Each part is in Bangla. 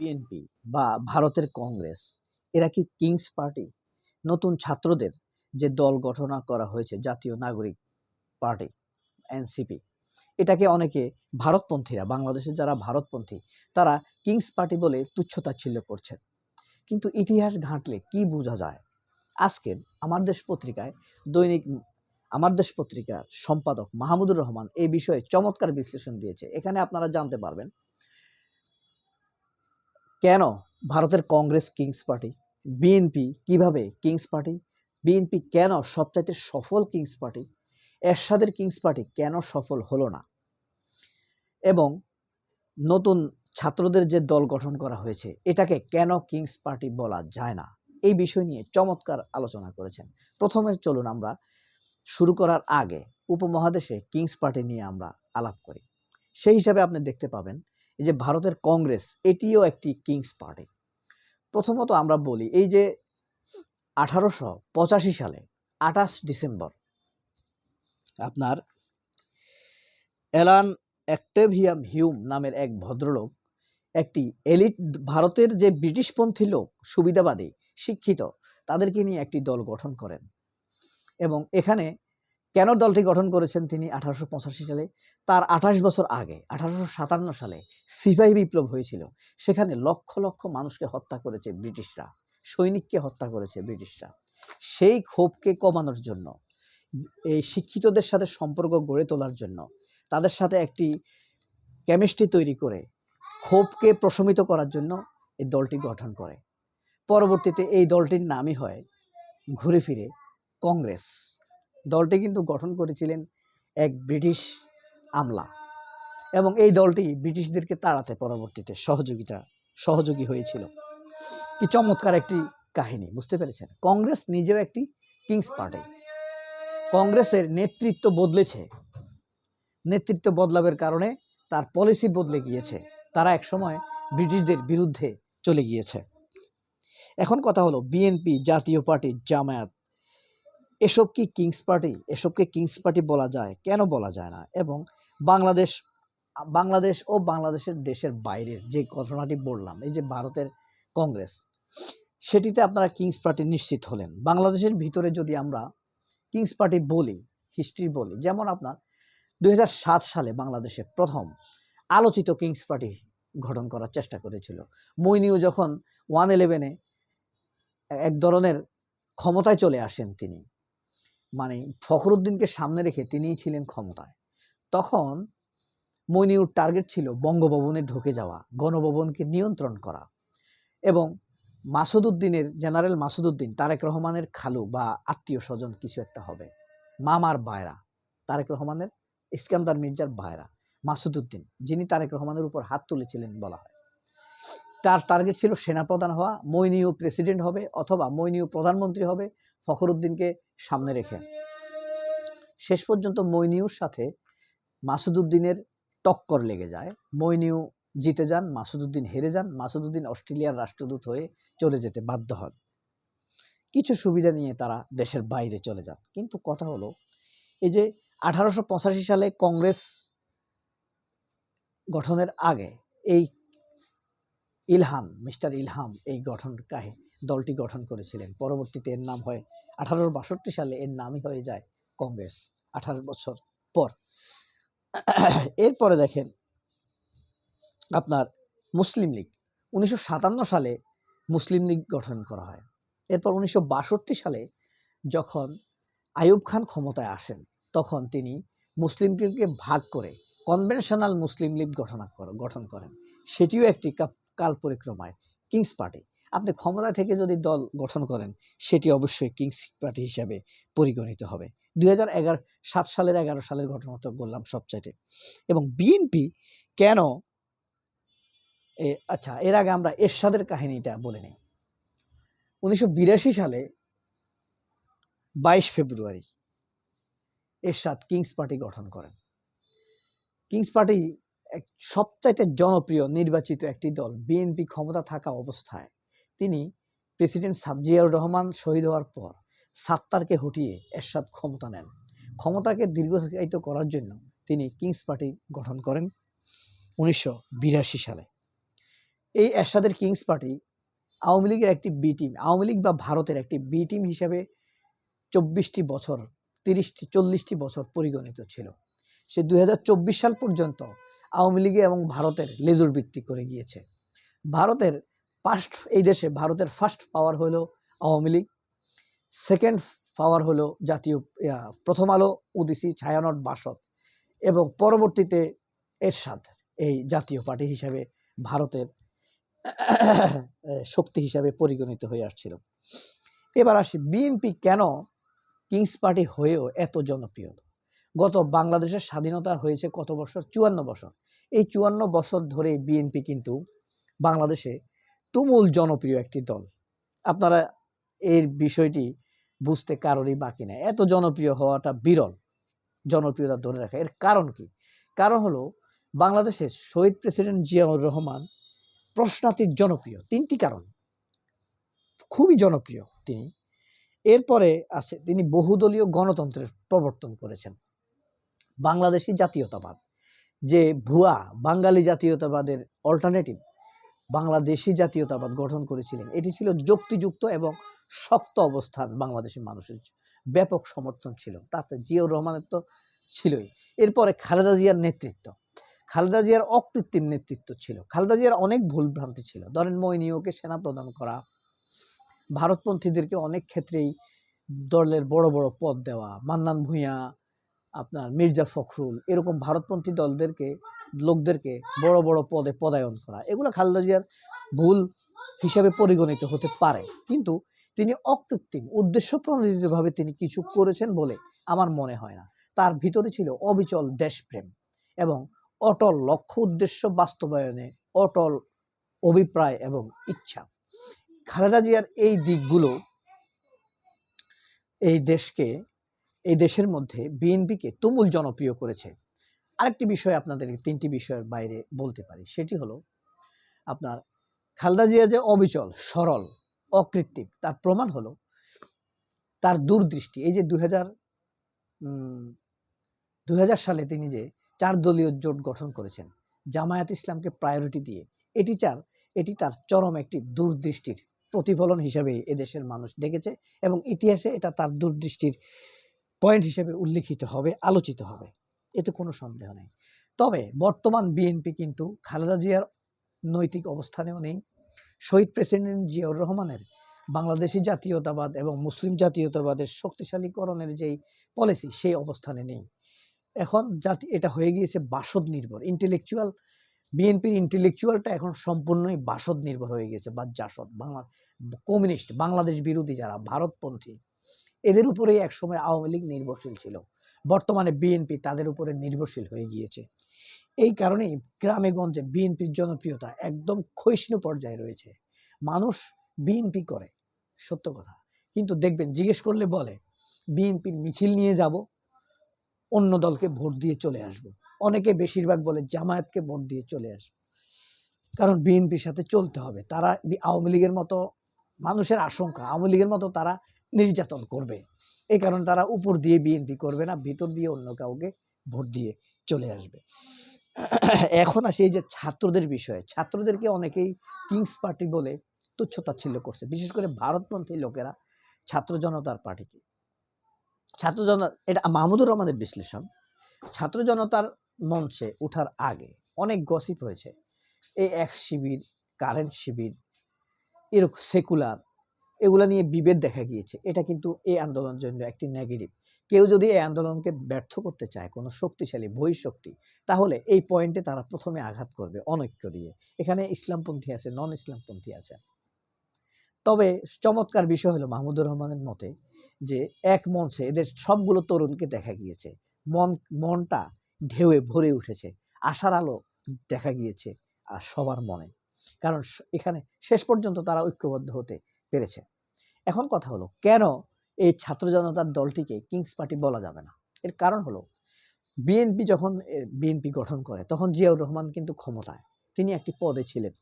বিএনপি বা ভারতের কংগ্রেস, এরা কি কিংস পার্টি? নতুন ছাত্রদের যে দল গঠন করা হয়েছে জাতীয় নাগরিক পার্টি, এনসিপি, এটাকে অনেকে ভারতপন্থীরা, বাংলাদেশের যারা ভারতপন্থী, তারা কিংস পার্টি বলে তুচ্ছতাচ্ছিল্য করছেন। কিন্তু ইতিহাস ঘাঁটলে কি বোঝা যায়? আজকের আমার দেশ পত্রিকায় দৈনিক আমার দেশ পত্রিকার সম্পাদক মাহমুদুর রহমান এই বিষয়ে চমৎকার বিশ্লেষণ দিয়েছে। এখানে আপনারা জানতে পারবেন কেন ভারতের কংগ্রেস কিংস পার্টি? বিএনপি কীভাবে কিংস পার্টি? বিএনপি কেন সবচাইতে সফল কিংস পার্টি? এরশাদের কিংস পার্টি কেন সফল হলো না? এবং নতুন ছাত্রদের যে দল গঠন করা হয়েছে, এটাকে কেন কিংস পার্টি বলা যায় না? এই বিষয় নিয়ে চমৎকার আলোচনা করেছেন। প্রথমে চলুন আমরা শুরু করার আগে উপমহাদেশে কিংস পার্টি নিয়ে আমরা আলাপ করি। সেই হিসাবে আপনি দেখতে পাবেন এই যে ভারতের কংগ্রেস, এটিও একটি কিংস পার্টি। প্রথমত আমরা বলি, এই যে আঠারোশো পঁচাশি সালে, আঠাশ ডিসেম্বর, আপনার অ্যালান অ্যাক্টেভিয়াম হিউম নামের এক ভদ্রলোক, একটি এলিট ভারতের যে ব্রিটিশপন্থী লোক, সুবিধাবাদী, শিক্ষিত, তাদেরকে নিয়ে একটি দল গঠন করেন। এবং এখানে কেন দলটি গঠন করেছেন তিনি আঠারোশো পঁচাশি সালে? তার আঠাশ বছর আগে, আঠারোশো সাতান্ন সালে সিপাহী বিপ্লব হয়েছিল। সেখানে লক্ষ লক্ষ মানুষকে হত্যা করেছে ব্রিটিশরা, সৈনিককে হত্যা করেছে ব্রিটিশরা। সেই ক্ষোভকে কমানোর জন্য, এই শিক্ষিতদের সাথে সম্পর্ক গড়ে তোলার জন্য, তাদের সাথে একটি কেমিস্ট্রি তৈরি করে ক্ষোভকে প্রশমিত করার জন্য এই দলটি গঠন করে। পরবর্তীতে এই দলটির নামই হয় ঘুরে ফিরে কংগ্রেস। দলটি কিন্তু গঠন করেছিলেন এক ব্রিটিশ আমলা এবং এই দলটি ব্রিটিশদেরকে তাড়াতে পরবর্তীতে সহযোগিতা, সহযোগী হয়েছিল। কি চমৎকার একটি কাহিনী, বুঝতে পেরেছেন? কংগ্রেস নিজেও একটি কিংস পার্টি। কংগ্রেসের নেতৃত্ব বদলেছে। নেতৃত্ব বদলাবের কারণে তার পলিসি বদলে গিয়েছে। তারা একসময় ব্রিটিশদের বিরুদ্ধে চলে গিয়েছে। এখন কথা হলো, বিএনপি জাতীয় পার্টি জামায়াত এসব কি কিংস পার্টি? এসবকে কিংস পার্টি বলা যায়? কেন বলা যায় না? এবং বাংলাদেশ বাংলাদেশ ও বাংলাদেশের দেশের বাইরের যে ঘটনাটি বললাম, এই যে ভারতের কংগ্রেস, সেটিতে আপনারা কিংস পার্টি নিশ্চিত হলেন। বাংলাদেশের ভিতরে যদি আমরা কিংস পার্টি বলি হিস্ট্রি বলি, যেমন আপনার দু হাজার সাত সালে বাংলাদেশে প্রথম আলোচিত কিংস পার্টি গঠন করার চেষ্টা করেছিল। মইনিউ যখন ওয়ান ইলেভেনে এক ধরনের ক্ষমতায় চলে আসেন তিনি। মানে ফখরুদ্দিনকে সামনে রেখে তিনিই ছিলেন ক্ষমতায়। তখন মইনিউর টার্গেট ছিল বঙ্গভবনে ঢুকে যাওয়া, গণভবনকে নিয়ন্ত্রণ করা এবং মাসুদুদ্দিনের, জেনারেল মাসুদুদ্দিন, তারেক রহমানের খালু বা আত্মীয় স্বজন কিছু একটা হবে। মামার বায়রা, তারেক রহমানের, ইস্কান্দার মির্জার বায়রা, মাসুদুদ্দিন, যিনি তারেক রহমানের উপর হাত তুলেছিলেন বলা হয়। তার টার্গেট ছিল সেনাপ্রধান হওয়া, মইনিউ প্রেসিডেন্ট হবে অথবা মইনিউ প্রধানমন্ত্রী হবে ফখরুদ্দিনকে সামনে রেখে। শেষ পর্যন্ত মইনিউর সাথে মাসুদুদ্দিনের টক্কর লেগে যায়। মইনিউ জিতে যান মাসুদুদ্দিন হেরে যান মাসুদুদ্দিন অস্ট্রেলিয়ার রাষ্ট্রদূত হয়ে চলে যেতে বাধ্য হন। কিছু সুবিধা নিয়ে তারা দেশের বাইরে চলে যান। কিন্তু কথা হলো, এই যে আঠারোশো পঁচাশি সালে কংগ্রেস গঠনের আগে এই ইলহাম, মিস্টার ইলহাম এই গঠন কাহে দলটি গঠন করেছিলেন। পরবর্তীতে এর নাম হয় আঠারোশো বাষট্টি সালে এর নামই হয়ে যায় কংগ্রেস আঠারো বছর পর। এরপরে দেখেন আপনার মুসলিম লীগ। উনিশশো সাতান্ন সালে মুসলিম লীগ গঠন করা হয়। এরপর উনিশশো বাষট্টি সালে যখন আইয়ুব খান ক্ষমতায় আসেন, তখন তিনি মুসলিম লীগকে ভাগ করে কনভেনশনাল মুসলিম লীগ গঠন গঠন করেন। সেটিও একটি কাল পরিক্রমায়, কিংস পার্টি। আপনি ক্ষমতা থেকে যদি দল গঠন করেন, সেটি অবশ্যই কিংস পার্টি হিসাবে পরিগণিত হবে। দুই সাত সালের এগারো সালের ঘটনা তো বললাম সবচাইতে। এবং বিএনপি কেন আচ্ছা এর আগে আমরা এরশাদের কাহিনীটা বলে নিই। উনিশশো সালে বাইশ ফেব্রুয়ারি এরশাদ কিংস পার্টি গঠন করেন। কিংস পার্টি সবচাইতে জনপ্রিয় নির্বাচিত একটি দল বিএনপি ক্ষমতা থাকা অবস্থায় তিনি প্রেসিডেন্ট সাবজিয়াউর রহমান শহীদ হওয়ার পর সাত্তারকে হটিয়ে এরশাদ ক্ষমতা নেন। ক্ষমতাকে দীর্ঘায়িত করার জন্য তিনি কিংস পার্টি গঠন করেন উনিশশো বিরাশি সালে। এই এরশাদের কিংস পার্টি আওয়ামী লীগের একটি বি টিম আওয়ামী লীগ বা ভারতের একটি বি টিম হিসাবে চব্বিশটি বছর, তিরিশটি, চল্লিশটি বছর পরিগণিত ছিল। সে দু হাজার চব্বিশ সাল পর্যন্ত আওয়ামী লীগে এবং ভারতের লেজুর ভিত্তি করে গিয়েছে। ভারতের ফার্স্ট এই দেশে ভারতের ফার্স্ট পাওয়ার হলো আওয়ামী লীগ। সেকেন্ড পাওয়ার হলো জাতীয় প্রথম আলো উদিসি ছায়ানট, বাসদ। এবং পরবর্তীতে এরশাদ, এই জাতীয় পার্টি হিসাবে ভারতের শক্তি হিসাবে পরিগণিত হয়ে আসছিল। এবার আসি, বিএনপি কেন কিংস পার্টি হয়েও এত জনপ্রিয়? গত বাংলাদেশের স্বাধীনতা হয়েছে কত বছর? চুয়ান্ন বছর। এই চুয়ান্ন বছর ধরে বিএনপি কিন্তু বাংলাদেশে তুমুল জনপ্রিয় একটি দল। আপনারা এর বিষয়টি বুঝতে কারোরই বাকি নেই। এত জনপ্রিয় হওয়াটা বিরল। জনপ্রিয়তা ধরে রাখা। এর কারণ কি? কারণ হলো বাংলাদেশের শহীদ প্রেসিডেন্ট জিয়াউর রহমান প্রশ্নাতীত জনপ্রিয়। তিনটি কারণ। খুবই জনপ্রিয় তিনি। এরপরে আছে, তিনি বহুদলীয় গণতন্ত্রের প্রবর্তন করেছেন। বাংলাদেশি জাতীয়তাবাদ। যে ভুয়া বাঙালি জাতীয়তাবাদের অল্টারনেটিভ বাংলাদেশি জাতীয়তাবাদ গঠন করেছিলেন। এটি ছিল যুক্তিযুক্ত এবং শক্ত অবস্থান বাংলাদেশের মানুষের ব্যাপক সমর্থন ছিল। তাতে জিয়াউর রহমানের তো ছিলই। এরপরে খালেদা জিয়ার নেতৃত্ব। খালেদা জিয়ার অকৃত্রিম নেতৃত্ব ছিল। খালেদা জিয়ার অনেক ভুল ভ্রান্তি ছিল। ধরেন মইনিওকে সেনা প্রদান করা, ভারতপন্থীদেরকে অনেক ক্ষেত্রেই দলের বড় বড় পদ দেওয়া, মান্নান ভূঁইয়া আপনার মির্জা ফখরুল, এরকম ভারতপন্থী দলদেরকে, লোকদেরকে বড় বড় পদে পদায়ন করা, এগুলো খালেদা জিয়ার ভুল হিসাবে পরিগণিত হতে পারে। কিন্তু তিনি অকৃত্রিম, উদ্দেশ্য প্রণোদিতভাবে তিনি কিছু করেছেন বলে আমার মনে হয় না। তার ভিতরে ছিল অবিচল দেশপ্রেম এবং অটল লক্ষ্য উদ্দেশ্য বাস্তবায়নে অটল অভিপ্রায় এবং ইচ্ছা। খালেদা জিয়ার এই দিকগুলো এই দেশকে এই দেশের মধ্যে বিএনপিকে তুমুল জনপ্রিয় করেছে। আরেকটি বিষয় আপনাদের তিনটি বিষয়ের বাইরে বলতে পারি। সেটি হলো আপনার খালেদা জিয়া যে অবিচল, সরল, অকৃত্রিম, তার প্রমাণ হলো তার দূরদৃষ্টি। এই যে দু হাজার দুই সালে তিনি যে চার দলীয় জোট গঠন করেছেন, জামায়াত ইসলামকে প্রায়োরিটি দিয়ে, এটি চার, এটি তার চরম একটি দূরদৃষ্টির প্রতিফলন হিসাবে এদেশের মানুষ দেখেছে এবং ইতিহাসে এটা তার দূরদৃষ্টির পয়েন্ট হিসেবে উল্লেখিত হবে, আলোচিত হবে। এতে কোনো সন্দেহ নেই। তবে বর্তমান বিএনপি কিন্তু খালেদা জিয়ার নৈতিক অবস্থানেও নেই। শহীদ প্রেসিডেন্ট জিয়াউর রহমানের বাংলাদেশি জাতীয়তাবাদ এবং মুসলিম জাতীয়তাবাদের শক্তিশালীকরণের যেই পলিসি সেই অবস্থানে নেই। এখন জাতি, এটা হয়ে গিয়েছে বাসদ নির্ভর। ইন্টেলেকচুয়াল বিএনপির ইন্টেলেকচুয়ালটা এখন সম্পূর্ণই বাসদ নির্ভর হয়ে গেছে বা জাসদ, বাংলা কমিউনিস্ট বাংলাদেশ বিরোধী যারা, ভারতপন্থী। এদের উপরেই একসময় আওয়ামী লীগ নির্ভরশীল ছিল। বর্তমানে বিএনপি তাদের উপরে নির্ভরশীল হয়ে গিয়েছে। এই কারণেই গ্রামে গঞ্জে বিএনপির জনপ্রিয়তা একদম ক্ষয়িষ্ণু পর্যায়ে রয়েছে। মানুষ বিএনপি করে, সত্য কথা। কিন্তু দেখবেন, জিজ্ঞেস করলে বলে, বিএনপির মিছিল নিয়ে যাব, অন্য দলকে ভোট দিয়ে চলে আসব। অনেকে বেশিরভাগ বলে জামায়াতকে ভোট দিয়ে চলে আসবে। কারণ বিএনপির সাথে চলতে হবে। তারা আওয়ামী লীগের মতো মানুষের আশঙ্কা, আওয়ামী লীগের মতো তারা নির্যাতন করবে। এই কারণে তারা উপর দিয়ে বিএনপি করবে না, ভিতর দিয়ে অন্য কাউকে ভোট দিয়ে চলে আসবে। এখন আসি এই যে ছাত্রদের বিষয়ে। ছাত্রদেরকে অনেকেই কিংস পার্টি বলে তুচ্ছতাচ্ছিল্য করছে। বিশেষ করে ভারতপন্থী লোকেরা ছাত্র জনতার পার্টিকে। ছাত্র জনতা এটা মাহমুদুর রহমানের বিশ্লেষণ। ছাত্র জনতার মঞ্চে ওঠার আগে অনেক গসিপ হয়েছে। এই এক্স শিবির কারেন্ট শিবির, এরকম সেকুলার এগুলা নিয়ে বিভেদ দেখা গিয়েছে। এটা কিন্তু এই আন্দোলনের জন্য একটি নেগেটিভ কেউ যদি এই আন্দোলনকে ব্যর্থ করতে চায়, কোনো শক্তিশালী বহিঃশক্তি, তাহলে এই পয়েন্টে তারা প্রথমে আঘাত করবে অনৈক্য দিয়ে। এখানে ইসলামপন্থী আছে নন ইসলামপন্থী আছে। তবে চমৎকার বিষয় হলো মাহমুদুর রহমানের মতে যে, এক মঞ্চে এদের সবগুলো তরুণকে দেখা গিয়েছে। মন, মনটা ঢেউয়ে ভরে উঠেছে। আশার আলো দেখা গিয়েছে আর সবার মনে। কারণ এখানে শেষ পর্যন্ত তারা ঐক্যবদ্ধ হতে পেরেছে। এখন কথা হলো, কেন এই ছাত্র জনতার দলটিকে কিংস পার্টি বলা যাবে না? এর কারণ হলো বিএনপি যখন বিএনপি গঠন করে, তখন জিয়াউর রহমান কিন্তু ক্ষমতায়। তিনি একটি পদে ছিলেন।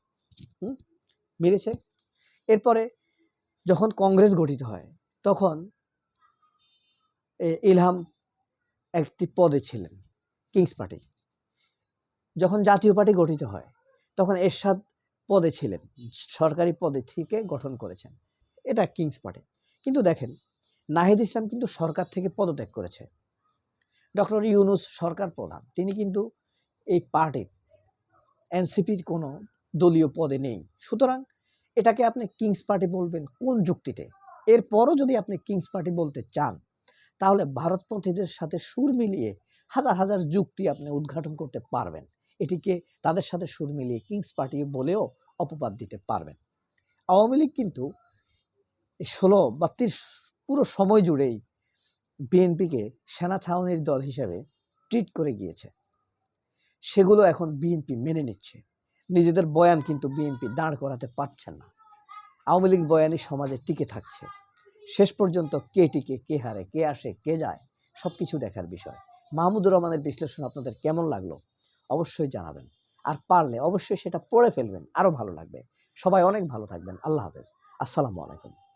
মিলেছে? এরপরে যখন কংগ্রেস গঠিত হয়, তখন ইলহাম একটি পদে ছিলেন কিংস পার্টি যখন জাতীয় পার্টি গঠিত হয়, তখন এরশাদ পদে ছিলেন। সরকারি পদে থেকে গঠন করেছেন। এটা কিংস পার্টি। কিন্তু দেখেন নাহিদ ইসলাম কিন্তু সরকার থেকে পদত্যাগ করেছে। ডক্টর ইউনুস সরকার প্রধান। তিনি কিন্তু এই পার্টির এনসিপির কোনো দলীয় পদে নেই। সুতরাং এটাকে আপনি কিংস পার্টি বলবেন কোন যুক্তিতে? এরপরও যদি আপনি কিংস পার্টি বলতে চান তাহলে ভারতপন্থীদের সাথে সুর মিলিয়ে হাজার হাজার যুক্তি আপনি উদ্ঘাটন করতে পারবেন। এটিকে তাদের সাথে সুর মিলিয়ে কিংস পার্টি বলেও অপবাদ দিতে পারবেন। আওয়ামী লীগ কিন্তু ষোলো বা ত্রিশ পুরো সময় জুড়েই বিএনপিকে সেনা ছাউনির দল হিসেবে ট্রিট করে গিয়েছে। সেগুলো এখন বিএনপি মেনে নিচ্ছে। নিজেদের বয়ান কিন্তু বিএনপি দাঁড় করাতে পারছেন না। আওয়ামী লীগ বয়ানই সমাজে টিকে থাকছে। শেষ পর্যন্ত কে টিকে, কে হারে, কে আসে, কে যায়, সবকিছু দেখার বিষয়। মাহমুদুর রহমানের বিশ্লেষণ আপনাদের কেমন লাগল? অবশ্যই জানাবেন। আর পারলে অবশ্যই সেটা পড়ে ফেলবেন। আরও ভালো লাগবে। সবাই অনেক ভালো থাকবেন। আল্লাহ হাফেজ। আসসালামু আলাইকুম।